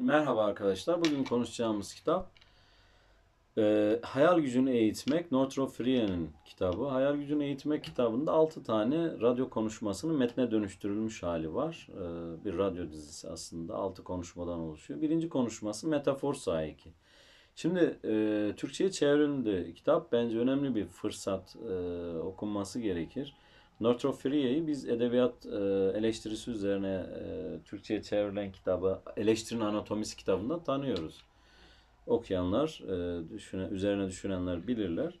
Merhaba arkadaşlar. Bugün konuşacağımız kitap e, Hayal Gücünü Eğitmek. Northrop Frye'nin kitabı. Hayal Gücünü Eğitmek kitabında 6 tane radyo konuşmasının metne dönüştürülmüş hali var. E, bir radyo dizisi aslında. 6 konuşmadan oluşuyor. Birinci konuşması Metafor Sahiki. Şimdi e, Türkçe'ye çevrildi kitap. Bence önemli bir fırsat. E, okunması gerekir. Northrop Frye'yi biz edebiyat e, eleştirisi üzerine e, Türkçe'ye çevrilen kitabı Eleştirinin Anatomisi kitabından tanıyoruz. Okuyanlar, e, düşüne, üzerine düşünenler bilirler.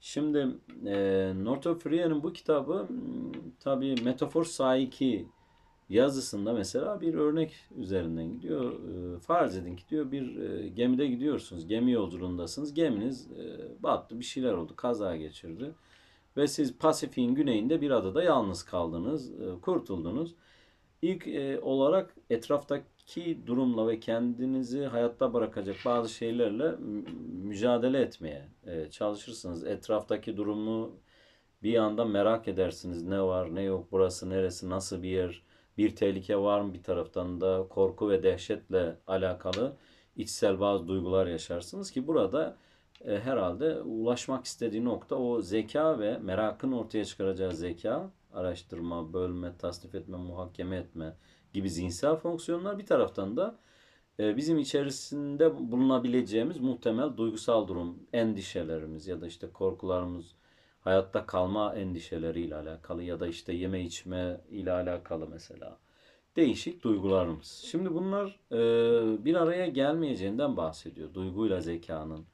Şimdi e, Northrop Frye'nin bu kitabı m, tabii metafor saiki yazısında mesela bir örnek üzerinden gidiyor. E, farz edin ki diyor bir e, gemide gidiyorsunuz, gemi yolculuğundasınız. Geminiz e, battı, bir şeyler oldu, kaza geçirdi ve siz Pasifik'in güneyinde bir adada yalnız kaldınız, e, kurtuldunuz. İlk e, olarak etraftaki durumla ve kendinizi hayatta bırakacak bazı şeylerle mücadele etmeye e, çalışırsınız. Etraftaki durumu bir anda merak edersiniz. Ne var, ne yok, burası neresi, nasıl bir yer, bir tehlike var mı bir taraftan da korku ve dehşetle alakalı içsel bazı duygular yaşarsınız ki burada e, herhalde ulaşmak istediği nokta o zeka ve merakın ortaya çıkaracağı zeka, araştırma, bölme, tasnif etme, muhakeme etme gibi zihinsel fonksiyonlar bir taraftan da e, bizim içerisinde bulunabileceğimiz muhtemel duygusal durum, endişelerimiz ya da işte korkularımız, hayatta kalma endişeleriyle alakalı ya da işte yeme içme ile alakalı mesela değişik duygularımız. Şimdi bunlar e, bir araya gelmeyeceğinden bahsediyor. Duyguyla zekanın.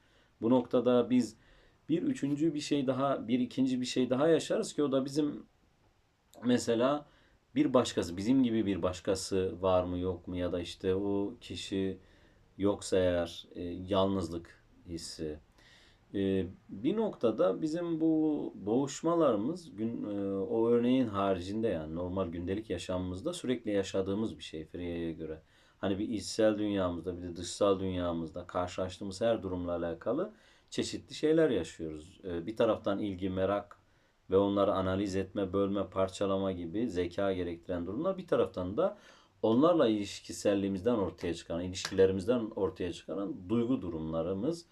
Bu noktada biz bir üçüncü bir şey daha, bir ikinci bir şey daha yaşarız ki o da bizim mesela bir başkası, bizim gibi bir başkası var mı yok mu ya da işte o kişi yoksa eğer e, yalnızlık hissi. E, bir noktada bizim bu boğuşmalarımız gün, e, o örneğin haricinde yani normal gündelik yaşamımızda sürekli yaşadığımız bir şey Freye'ye göre. Hani bir içsel dünyamızda bir de dışsal dünyamızda karşılaştığımız her durumla alakalı çeşitli şeyler yaşıyoruz. E, bir taraftan ilgi, merak ve onları analiz etme, bölme, parçalama gibi zeka gerektiren durumlar. Bir taraftan da onlarla ilişkiselliğimizden ortaya çıkan, ilişkilerimizden ortaya çıkan duygu durumlarımız.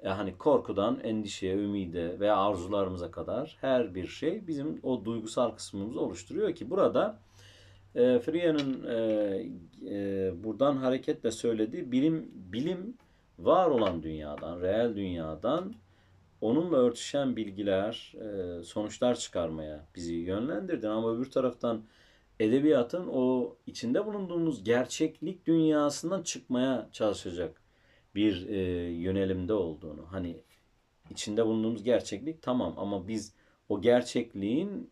E, hani korkudan endişeye, ümide ve arzularımıza kadar her bir şey bizim o duygusal kısmımızı oluşturuyor ki burada e, Freye'nin e, e, buradan hareketle söylediği bilim bilim var olan dünyadan, reel dünyadan onunla örtüşen bilgiler, e, sonuçlar çıkarmaya bizi yönlendirdi. Ama öbür taraftan edebiyatın o içinde bulunduğumuz gerçeklik dünyasından çıkmaya çalışacak bir e, yönelimde olduğunu. Hani içinde bulunduğumuz gerçeklik tamam ama biz o gerçekliğin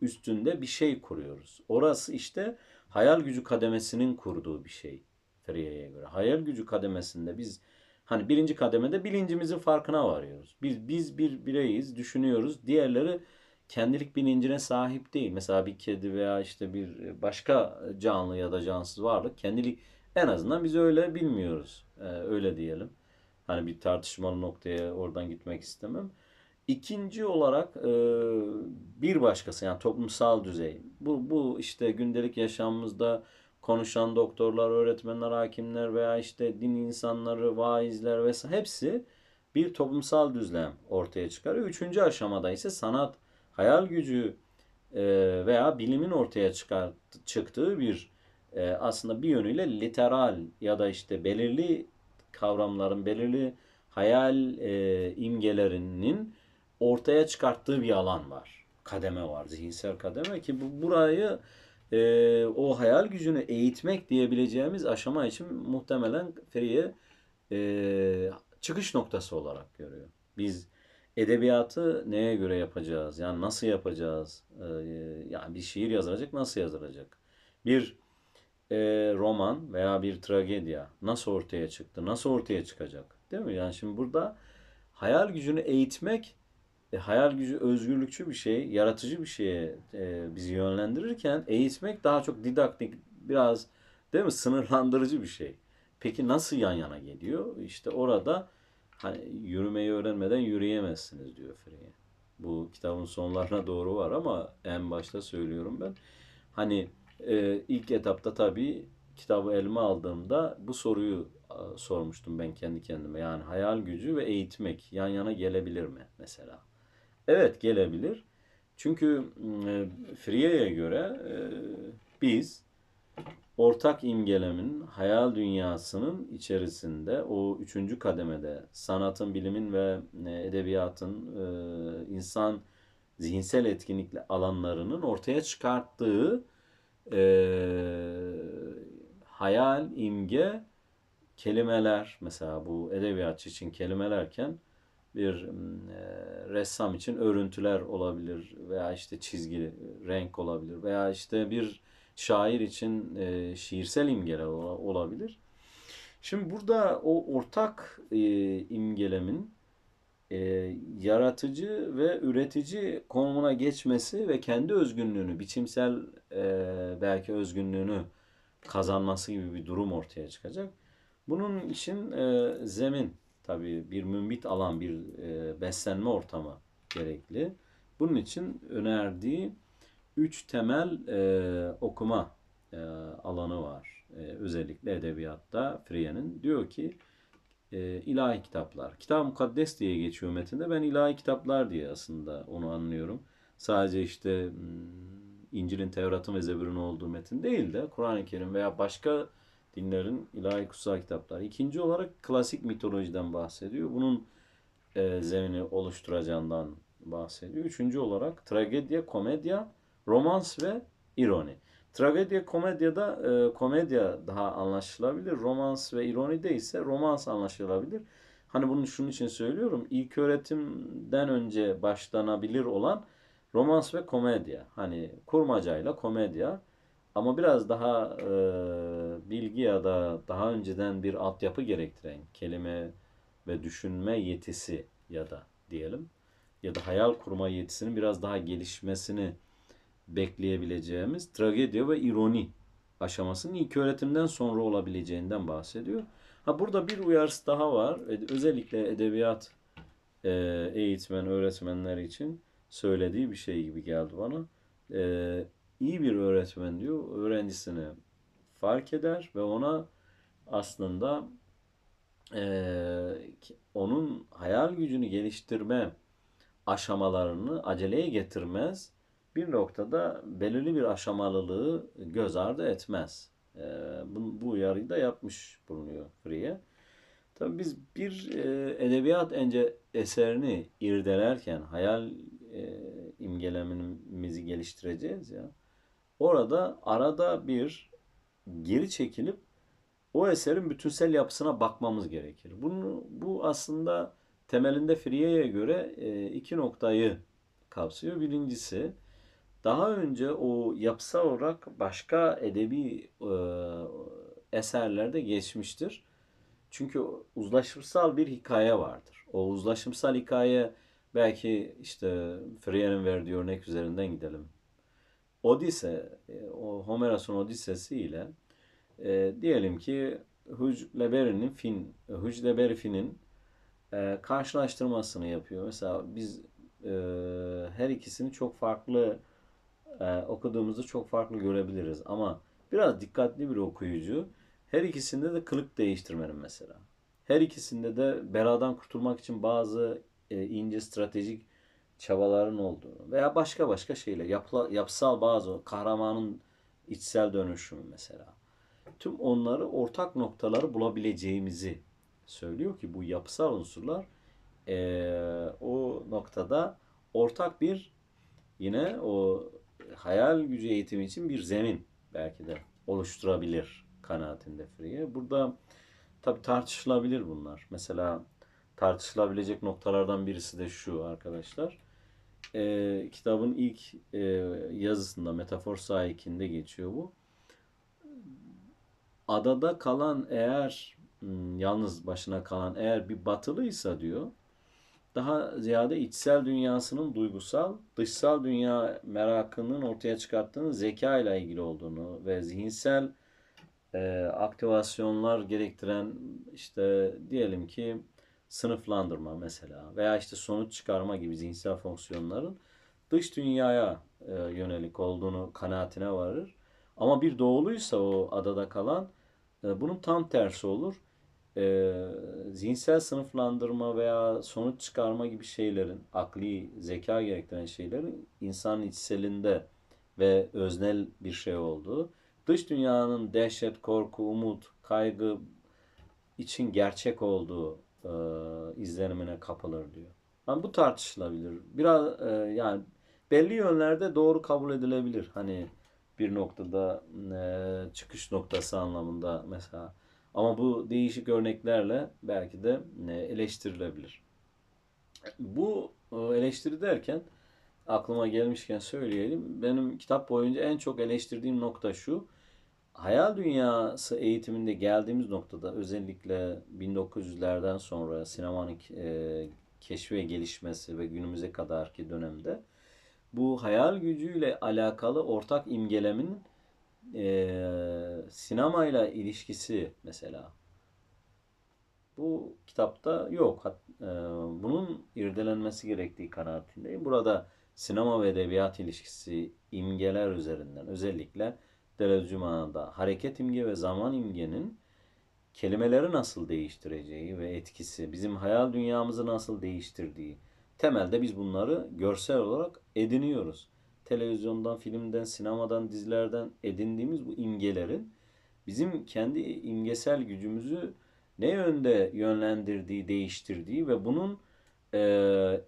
üstünde bir şey kuruyoruz. Orası işte hayal gücü kademesinin kurduğu bir şey Freye'ye göre. Hayal gücü kademesinde biz hani birinci kademede bilincimizin farkına varıyoruz. Biz biz bir bireyiz, düşünüyoruz. Diğerleri kendilik bilincine sahip değil. Mesela bir kedi veya işte bir başka canlı ya da cansız varlık kendilik en azından biz öyle bilmiyoruz. Ee, öyle diyelim. Hani bir tartışmalı noktaya oradan gitmek istemem. İkinci olarak e, bir başkası yani toplumsal düzey. Bu, bu işte gündelik yaşamımızda konuşan doktorlar, öğretmenler, hakimler veya işte din insanları, vaizler vesaire hepsi bir toplumsal düzlem ortaya çıkarıyor. Üçüncü aşamada ise sanat, hayal gücü e, veya bilimin ortaya çıkar, çıktığı bir e, aslında bir yönüyle literal ya da işte belirli kavramların, belirli hayal e, imgelerinin ortaya çıkarttığı bir alan var. Kademe var, zihinsel kademe ki bu burayı e, o hayal gücünü eğitmek diyebileceğimiz aşama için muhtemelen Feriye e, çıkış noktası olarak görüyor. Biz edebiyatı neye göre yapacağız? Yani nasıl yapacağız? E, yani bir şiir yazılacak, nasıl yazılacak? Bir e, roman veya bir tragedya nasıl ortaya çıktı? Nasıl ortaya çıkacak? Değil mi? Yani şimdi burada hayal gücünü eğitmek e, hayal gücü özgürlükçü bir şey, yaratıcı bir şeye e, bizi yönlendirirken eğitmek daha çok didaktik, biraz değil mi sınırlandırıcı bir şey. Peki nasıl yan yana geliyor? İşte orada hani yürümeyi öğrenmeden yürüyemezsiniz diyor Frege. Bu kitabın sonlarına doğru var ama en başta söylüyorum ben. Hani e, ilk etapta tabii kitabı elime aldığımda bu soruyu sormuştum ben kendi kendime. Yani hayal gücü ve eğitmek yan yana gelebilir mi mesela? Evet gelebilir. Çünkü e, Frie'ye göre e, biz ortak imgelemin hayal dünyasının içerisinde o üçüncü kademede sanatın, bilimin ve e, edebiyatın e, insan zihinsel etkinlikle alanlarının ortaya çıkarttığı e, hayal, imge, kelimeler mesela bu edebiyatçı için kelimelerken bir e, ressam için örüntüler olabilir veya işte çizgi renk olabilir veya işte bir şair için e, şiirsel imgeler olabilir. Şimdi burada o ortak e, imgelemin e, yaratıcı ve üretici konumuna geçmesi ve kendi özgünlüğünü, biçimsel e, belki özgünlüğünü kazanması gibi bir durum ortaya çıkacak. Bunun için e, zemin tabii bir mümbit alan, bir e, beslenme ortamı gerekli. Bunun için önerdiği üç temel e, okuma e, alanı var. E, özellikle edebiyatta Freye'nin. Diyor ki e, ilahi kitaplar. Kitab mukaddes diye geçiyor metinde. Ben ilahi kitaplar diye aslında onu anlıyorum. Sadece işte hmm, İncil'in, Tevrat'ın ve Zebur'un olduğu metin değil de Kur'an-ı Kerim veya başka dinlerin ilahi kutsal kitaplar. İkinci olarak klasik mitolojiden bahsediyor. Bunun e, zemini oluşturacağından bahsediyor. Üçüncü olarak tragedya, komedya, romans ve ironi. Tragedya komedyada e, komedya daha anlaşılabilir. Romans ve ironi de ise romans anlaşılabilir. Hani bunu şunun için söylüyorum. İlk öğretimden önce başlanabilir olan romans ve komedya. Hani kurmacayla komedya. Ama biraz daha e, bilgi ya da daha önceden bir altyapı gerektiren kelime ve düşünme yetisi ya da diyelim ya da hayal kurma yetisinin biraz daha gelişmesini bekleyebileceğimiz tragedya ve ironi aşamasının ilk öğretimden sonra olabileceğinden bahsediyor. Ha burada bir uyarısı daha var. Özellikle edebiyat e, eğitmen, öğretmenler için söylediği bir şey gibi geldi bana. E, iyi bir öğretmen diyor, öğrencisini fark eder ve ona aslında e, onun hayal gücünü geliştirme aşamalarını aceleye getirmez bir noktada belirli bir aşamalılığı göz ardı etmez. E, bu, bu uyarıyı da yapmış bulunuyor Free. Tabii biz bir e, edebiyat ence eserini irdelerken hayal e, imgelemimizi geliştireceğiz ya. Orada arada bir geri çekilip o eserin bütünsel yapısına bakmamız gerekir. Bunu, bu aslında temelinde Frie'ye göre e, iki noktayı kapsıyor. Birincisi daha önce o yapısal olarak başka edebi e, eserlerde geçmiştir. Çünkü uzlaşımsal bir hikaye vardır. O uzlaşımsal hikaye belki işte Freya'nın verdiği örnek üzerinden gidelim. Odise, e, o Homeros'un Odisesi ile e, diyelim ki Hucleberi'nin Fin, Hucleberi e, karşılaştırmasını yapıyor. Mesela biz e, her ikisini çok farklı e, okuduğumuzu çok farklı görebiliriz. Ama biraz dikkatli bir okuyucu her ikisinde de kılık değiştirmenin mesela. Her ikisinde de beladan kurtulmak için bazı e, ince stratejik çabaların olduğunu veya başka başka şeyler, yapla, yapısal bazı kahramanın içsel dönüşümü mesela. Tüm onları ortak noktaları bulabileceğimizi söylüyor ki bu yapısal unsurlar e, o noktada ortak bir yine o hayal gücü eğitimi için bir zemin belki de oluşturabilir kanaatinde Frege. Burada tabi tartışılabilir bunlar. Mesela tartışılabilecek noktalardan birisi de şu arkadaşlar. Ee, kitabın ilk e, yazısında Metafor Sahikinde geçiyor bu. Adada kalan eğer hmm, yalnız başına kalan eğer bir batılıysa diyor daha ziyade içsel dünyasının duygusal, dışsal dünya merakının ortaya çıkarttığını zeka ile ilgili olduğunu ve zihinsel e, aktivasyonlar gerektiren işte diyelim ki sınıflandırma mesela veya işte sonuç çıkarma gibi zihinsel fonksiyonların dış dünyaya e, yönelik olduğunu kanaatine varır. Ama bir doğuluysa o adada kalan e, bunun tam tersi olur. E, zihinsel sınıflandırma veya sonuç çıkarma gibi şeylerin, akli zeka gerektiren şeylerin insanın içselinde ve öznel bir şey olduğu, dış dünyanın dehşet, korku, umut, kaygı için gerçek olduğu e, izlenimine kapılır diyor. Yani bu tartışılabilir. Biraz e, yani belli yönlerde doğru kabul edilebilir. Hani bir noktada e, çıkış noktası anlamında mesela. Ama bu değişik örneklerle belki de e, eleştirilebilir. Bu e, eleştiri derken aklıma gelmişken söyleyelim. Benim kitap boyunca en çok eleştirdiğim nokta şu. Hayal dünyası eğitiminde geldiğimiz noktada özellikle 1900'lerden sonra sinemanın e, keşfi ve gelişmesi ve günümüze kadarki dönemde bu hayal gücüyle alakalı ortak imgelemin e, sinemayla ilişkisi mesela bu kitapta yok. E, bunun irdelenmesi gerektiği kanaatindeyim. Burada sinema ve edebiyat ilişkisi imgeler üzerinden özellikle Deleuze'da hareket imge ve zaman imgenin kelimeleri nasıl değiştireceği ve etkisi, bizim hayal dünyamızı nasıl değiştirdiği. Temelde biz bunları görsel olarak ediniyoruz. Televizyondan, filmden, sinemadan, dizilerden edindiğimiz bu imgelerin bizim kendi imgesel gücümüzü ne yönde yönlendirdiği, değiştirdiği ve bunun e,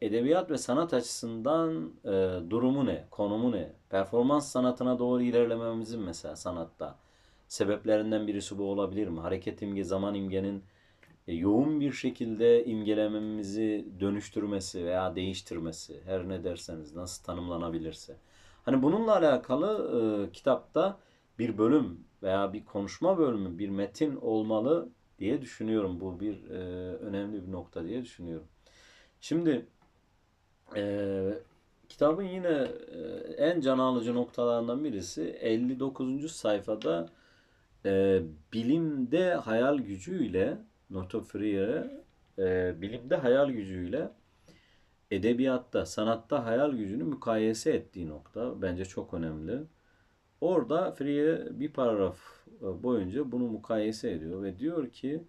edebiyat ve sanat açısından e, durumu ne, konumu ne, performans sanatına doğru ilerlememizin mesela sanatta sebeplerinden birisi bu olabilir mi? Hareket imge, zaman imgenin e, yoğun bir şekilde imgelememizi dönüştürmesi veya değiştirmesi, her ne derseniz nasıl tanımlanabilirse. Hani bununla alakalı e, kitapta bir bölüm veya bir konuşma bölümü, bir metin olmalı diye düşünüyorum. Bu bir e, önemli bir nokta diye düşünüyorum. Şimdi e, kitabın yine e, en can alıcı noktalarından birisi 59. sayfada e, bilimde hayal gücüyle Noto Freire e, bilimde hayal gücüyle edebiyatta, sanatta hayal gücünü mukayese ettiği nokta bence çok önemli. Orada Freire bir paragraf boyunca bunu mukayese ediyor ve diyor ki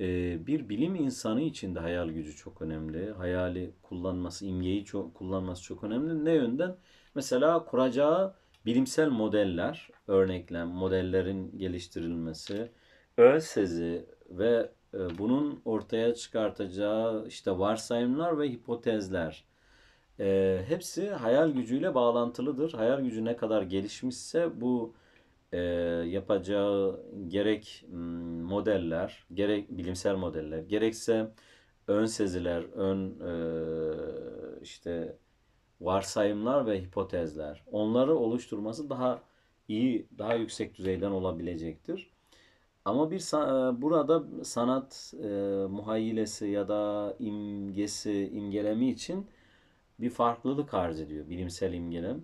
e, bir bilim insanı için de hayal gücü çok önemli. Hayali kullanması, imgeyi çok kullanması çok önemli. Ne yönden? Mesela kuracağı bilimsel modeller, örneklem, modellerin geliştirilmesi, ön sezi ve e, bunun ortaya çıkartacağı işte varsayımlar ve hipotezler e, hepsi hayal gücüyle bağlantılıdır. Hayal gücü ne kadar gelişmişse bu e, yapacağı gerek modeller, gerek bilimsel modeller, gerekse ön seziler, ön e, işte varsayımlar ve hipotezler onları oluşturması daha iyi, daha yüksek düzeyden olabilecektir. Ama bir e, burada sanat e, muhayyilesi ya da imgesi, imgelemi için bir farklılık arz ediyor bilimsel imgelem.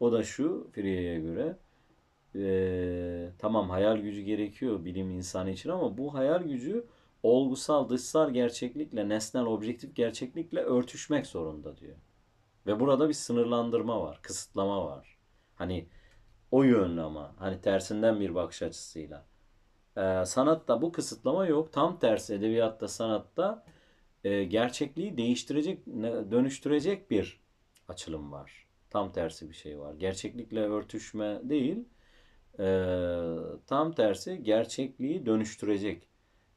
O da şu Freye'ye göre e, tamam hayal gücü gerekiyor bilim insanı için ama bu hayal gücü olgusal, dışsal gerçeklikle, nesnel, objektif gerçeklikle örtüşmek zorunda diyor. Ve burada bir sınırlandırma var, kısıtlama var. Hani o yönlü ama hani tersinden bir bakış açısıyla. Ee, sanatta bu kısıtlama yok. Tam tersi edebiyatta, sanatta e, gerçekliği değiştirecek, dönüştürecek bir açılım var. Tam tersi bir şey var. Gerçeklikle örtüşme değil, e, tam tersi gerçekliği dönüştürecek.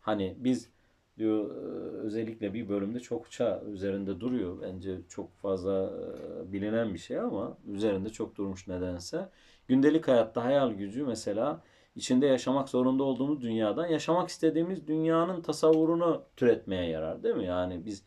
Hani biz diyor e, özellikle bir bölümde çokça üzerinde duruyor. Bence çok fazla e, bilinen bir şey ama üzerinde çok durmuş nedense. Gündelik hayatta hayal gücü mesela içinde yaşamak zorunda olduğumuz dünyadan yaşamak istediğimiz dünyanın tasavvurunu türetmeye yarar değil mi? Yani biz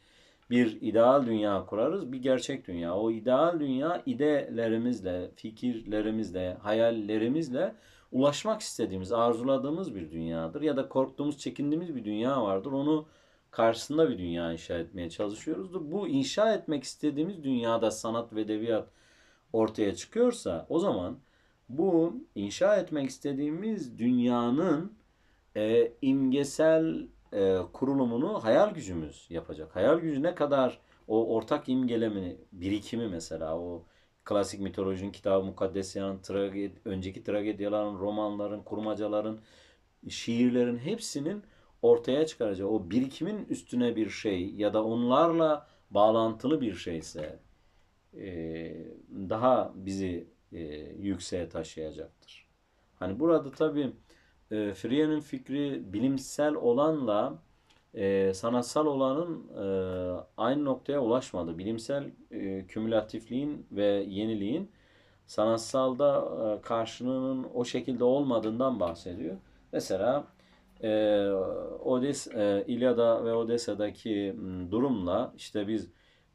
bir ideal dünya kurarız, bir gerçek dünya. O ideal dünya idelerimizle, fikirlerimizle, hayallerimizle ulaşmak istediğimiz, arzuladığımız bir dünyadır. Ya da korktuğumuz, çekindiğimiz bir dünya vardır. Onu karşısında bir dünya inşa etmeye çalışıyoruzdur. Bu inşa etmek istediğimiz dünyada sanat ve edebiyat ortaya çıkıyorsa o zaman bu inşa etmek istediğimiz dünyanın e, imgesel e, kurulumunu hayal gücümüz yapacak. Hayal gücü ne kadar o ortak imgelemini, birikimi mesela o klasik mitolojinin kitabı Mukaddesyan'ın tragedi, önceki tragedyaların, romanların, kurmacaların, şiirlerin hepsinin ortaya çıkaracağı o birikimin üstüne bir şey ya da onlarla bağlantılı bir şeyse e, daha bizi e, yükseğe taşıyacaktır. Hani burada tabii e, Freye'nin fikri bilimsel olanla e, sanatsal olanın e, aynı noktaya ulaşmadı. Bilimsel e, kümülatifliğin ve yeniliğin sanatsalda e, karşılığının o şekilde olmadığından bahsediyor. Mesela e, Odes, e, İlyada ve Odessa'daki durumla işte biz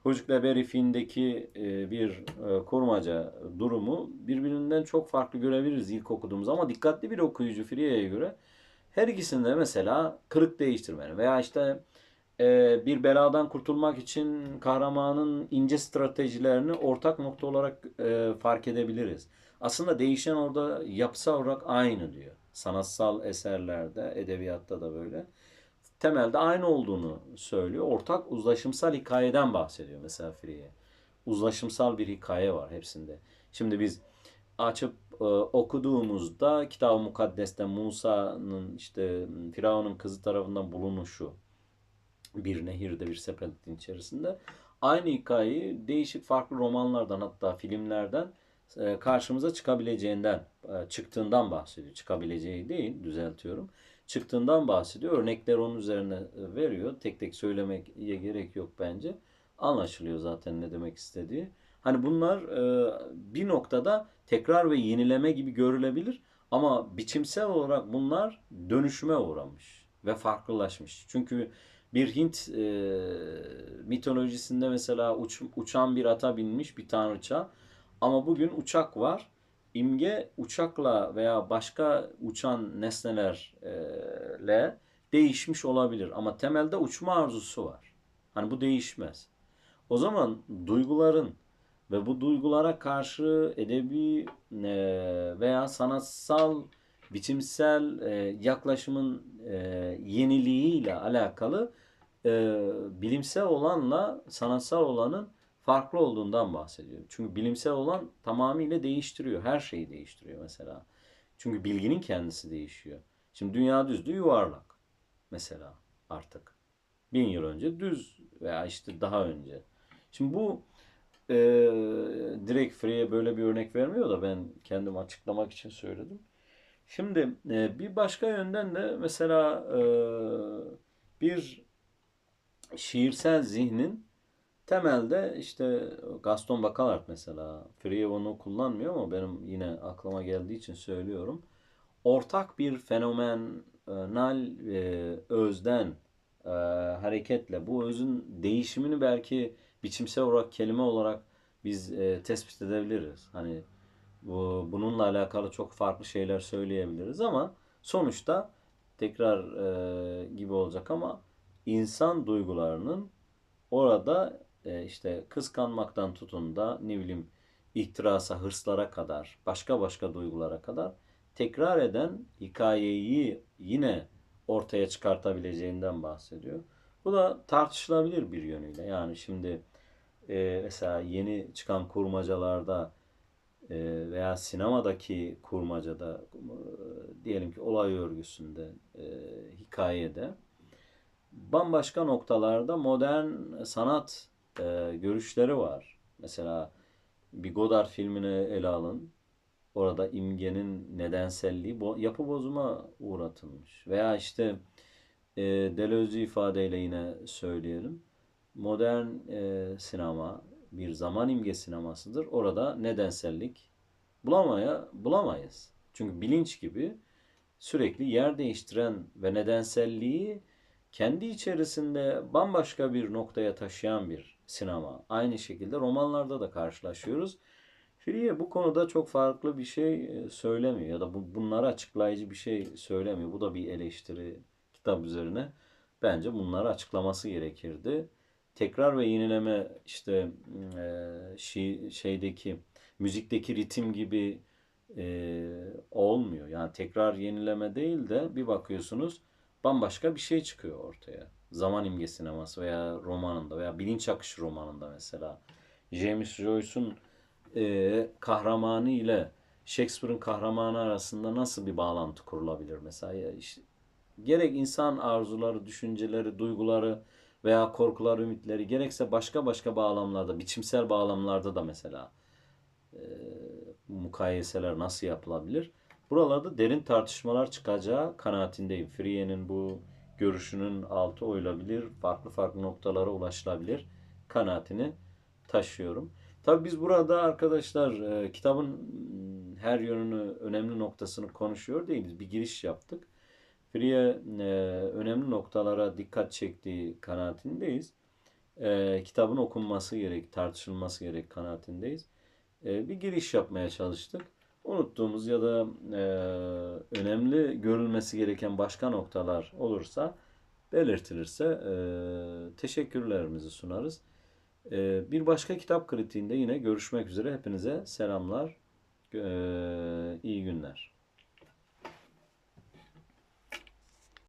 Huckleberry Finn'deki e, bir e, kurmaca durumu birbirinden çok farklı görebiliriz ilk okuduğumuz ama dikkatli bir okuyucu Frie'ye göre her ikisinde mesela kırık değiştirmeni veya işte e, bir beladan kurtulmak için kahramanın ince stratejilerini ortak nokta olarak fark edebiliriz. Aslında değişen orada yapısal olarak aynı diyor. Sanatsal eserlerde, edebiyatta da böyle. Temelde aynı olduğunu söylüyor. Ortak uzlaşımsal hikayeden bahsediyor mesela Freye. Uzlaşımsal bir hikaye var hepsinde. Şimdi biz açıp e, okuduğumuzda Kitab-ı Mukaddes'te Musa'nın işte Firavun'un kızı tarafından bulunuşu bir nehirde bir sepetin içerisinde aynı hikayeyi değişik farklı romanlardan hatta filmlerden e, karşımıza çıkabileceğinden e, çıktığından bahsediyor. Çıkabileceği değil düzeltiyorum. Çıktığından bahsediyor. Örnekler onun üzerine e, veriyor. Tek tek söylemeye gerek yok bence. Anlaşılıyor zaten ne demek istediği. Hani bunlar bir noktada tekrar ve yenileme gibi görülebilir ama biçimsel olarak bunlar dönüşüme uğramış ve farklılaşmış. Çünkü bir Hint e, mitolojisinde mesela uç, uçan bir ata binmiş bir tanrıça ama bugün uçak var. İmge uçakla veya başka uçan nesnelerle değişmiş olabilir ama temelde uçma arzusu var. Hani bu değişmez. O zaman duyguların ve bu duygulara karşı edebi e, veya sanatsal biçimsel e, yaklaşımın e, yeniliğiyle alakalı bilimsel olanla sanatsal olanın farklı olduğundan bahsediyor. Çünkü bilimsel olan tamamıyla değiştiriyor. Her şeyi değiştiriyor mesela. Çünkü bilginin kendisi değişiyor. Şimdi dünya düzdü yuvarlak mesela artık. Bin yıl önce düz veya işte daha önce. Şimdi bu e, direkt Frey'e böyle bir örnek vermiyor da ben kendim açıklamak için söyledim. Şimdi e, bir başka yönden de mesela e, bir şiirsel zihnin temelde işte Gaston Baccarat mesela Frey onu kullanmıyor ama benim yine aklıma geldiği için söylüyorum. Ortak bir fenomenal e, özden e, hareketle bu özün değişimini belki biçimsel olarak kelime olarak biz e, tespit edebiliriz. Hani bu bununla alakalı çok farklı şeyler söyleyebiliriz ama sonuçta tekrar e, gibi olacak ama insan duygularının orada e, işte kıskanmaktan tutun da ne bileyim ihtirasa, hırslara kadar, başka başka duygulara kadar tekrar eden hikayeyi yine ortaya çıkartabileceğinden bahsediyor. Bu da tartışılabilir bir yönüyle. Yani şimdi e, mesela yeni çıkan kurmacalarda e, veya sinemadaki kurmacada e, diyelim ki olay örgüsünde, e, hikayede bambaşka noktalarda modern sanat e, görüşleri var. Mesela bir Godard filmini ele alın. Orada imgenin nedenselliği bo yapı bozuma uğratılmış. Veya işte e, Deleuze ifadeyle yine söyleyelim. Modern e, sinema bir zaman imge sinemasıdır. Orada nedensellik bulamaya bulamayız. Çünkü bilinç gibi sürekli yer değiştiren ve nedenselliği kendi içerisinde bambaşka bir noktaya taşıyan bir sinema. Aynı şekilde romanlarda da karşılaşıyoruz. Freye bu konuda çok farklı bir şey e, söylemiyor ya da bu, bunları açıklayıcı bir şey söylemiyor. Bu da bir eleştiri kitap üzerine. Bence bunları açıklaması gerekirdi. Tekrar ve yenileme işte e, şey, şeydeki müzikteki ritim gibi e, olmuyor. Yani tekrar yenileme değil de bir bakıyorsunuz bambaşka bir şey çıkıyor ortaya. Zaman imge sineması veya romanında veya bilinç akışı romanında mesela. James Joyce'un e, kahramanı ile Shakespeare'in kahramanı arasında nasıl bir bağlantı kurulabilir mesela? Ya işte, gerek insan arzuları, düşünceleri, duyguları veya korkular, ümitleri gerekse başka başka bağlamlarda, biçimsel bağlamlarda da mesela e, mukayeseler nasıl yapılabilir? Buralarda derin tartışmalar çıkacağı kanaatindeyim. Frie'nin bu görüşünün altı oyulabilir, farklı farklı noktalara ulaşılabilir kanaatini taşıyorum. Tabii biz burada arkadaşlar e, kitabın her yönünü, önemli noktasını konuşuyor değiliz. Bir giriş yaptık. Free e, önemli noktalara dikkat çektiği kanaatindeyiz. E, kitabın okunması gerek, tartışılması gerek kanaatindeyiz. E, bir giriş yapmaya çalıştık. Unuttuğumuz ya da e, önemli görülmesi gereken başka noktalar olursa belirtilirse e, teşekkürlerimizi sunarız. E, bir başka kitap kritiğinde yine görüşmek üzere. Hepinize selamlar, e, iyi günler.